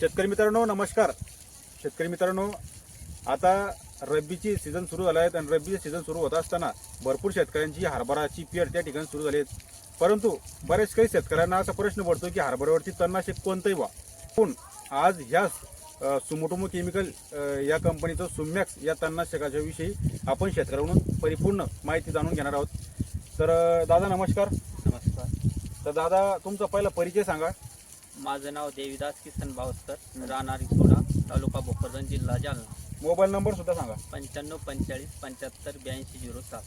शेतकरी मित्रांनो नमस्कार. शेतकरी मित्रांनो आता रब्बीची सीझन सुरू झाला आहे आणि रब्बीचे सीझन सुरू होत असताना भरपूर शेतकऱ्यांची हरभराची पेर त्या ठिकाणी सुरू झाली आहे परंतु बरेच काही शेतकऱ्यांना असा प्रश्न पडतो की हरभऱ्यावरती तणनाशक कोणतंही वा पण आज ह्या सुमोटोमो केमिकल या कंपनीचं सुमॅक्स या तणनाशकाच्या विषयी आपण शेतकऱ्यांकडून परिपूर्ण माहिती जाणून घेणार आहोत. तर दादा नमस्कार. नमस्कार. तर दादा तुमचा पहिला परिचय सांगा. माझं नाव देविदास किसन बावस्कर राहणार सोडा तालुका भोकरदन जिल्हा जालना. मोबाईल नंबर सुद्धा सांगा. पंच्याण्णव पंचेचाळीस पंच्याहत्तर ब्याऐंशी झिरो सात.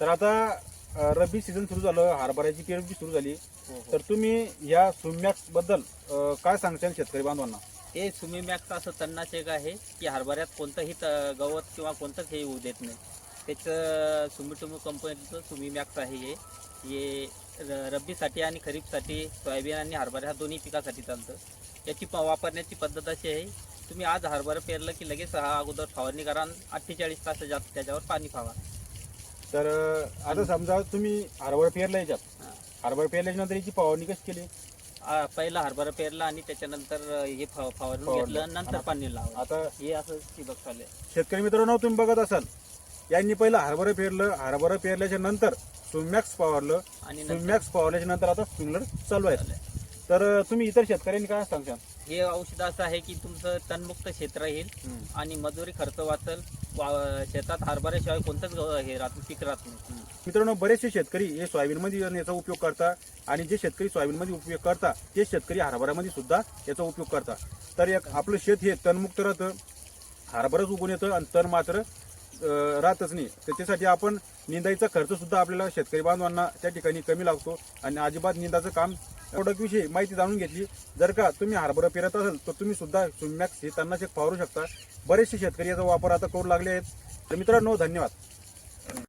तर आता रब्बी सीझन सुरू झालं हरभऱ्याची पेरणी सुरू झाली. हो तर तुम्ही या सुम्याक्सबद्दल काय सांगताल शेतकरी बांधवांना? हे सुमी मॅक्स असं तणनाशक आहे की हरभऱ्यात कोणतंही त- गवत किंवा कोणतंच हे येऊ देत नाही. त्याचं सुमीटुमू कंपनीचं सुमी मॅक्स आहे हे हे र- रब्बीसाठी आणि खरीपसाठी सोयाबीन आणि हरभरा ह्या दोन्ही पिकासाठी चालतं याची प वापरण्याची पद्धत अशी आहे तुम्ही आज हरभरा पेरलं की लगेच हा अगोदर फवारणी करा अठ्ठेचाळीस तास जास्त त्याच्यावर पाणी फावा तर आता समजा तुम्ही हरभरा पेरला याच्यात. हरभरा पेरल्याच्या नंतर याची फवारणी कशी केली पहिला हरभरा पेरला आणि त्याच्यानंतर हे फ- फवारून फवारलं. घेतलं नंतर पाणी लावलं आता हे असं ठिबक चालू आहे. शेतकरी मित्रांनो तुम्ही बघत असाल यांनी पहिलं हरभरा पेरलं हरभरा पेरल्याच्या नंतर सुमॅक्स फवारलं आणि नंतर? सुमॅक्स फवारल्याच्या नंतर आता स्प्रिंगलर चालू आहे. तर तुम्ही इतर शेतकऱ्यांनी काय सांगशाल? हे औषध असं आहे की तुमचं तणमुक्त क्षेत्र राहील आणि मजुरी खर्च वाचल वा- शेतात हरभऱ्याशिवाय कोणतंच गव- हे राहत पीक राहत नाही. मित्रांनो बरेचसे शेतकरी हे सोयाबीनमध्ये याचा उपयोग करता आणि जे शेतकरी सोयाबीनमध्ये उपयोग करता ते शेतकरी हरभऱ्यामध्ये सुद्धा याचा उपयोग करता. तर एक आपलं शेत हे तणमुक्त राहतं हरभराच उगून येतं आणि तण मात्र राहतच नाही. त्याच्यासाठी आपण निंदाईचा खर्च सुद्धा आपल्याला शेतकरी बांधवांना त्या ठिकाणी कमी लागतो आणि अजिबात निंदाचं काम प्रोडक्टविषयी माहिती जाणून घेतली. जर का तुम्ही हरभरा पेरत असाल तर तुम्ही सुद्धा सुमॅक्स हे तणनाशक फावरू शकता. बरेचसे शेतकरी याचा वापर आता करू लागले आहेत. तर मित्रांनो धन्यवाद.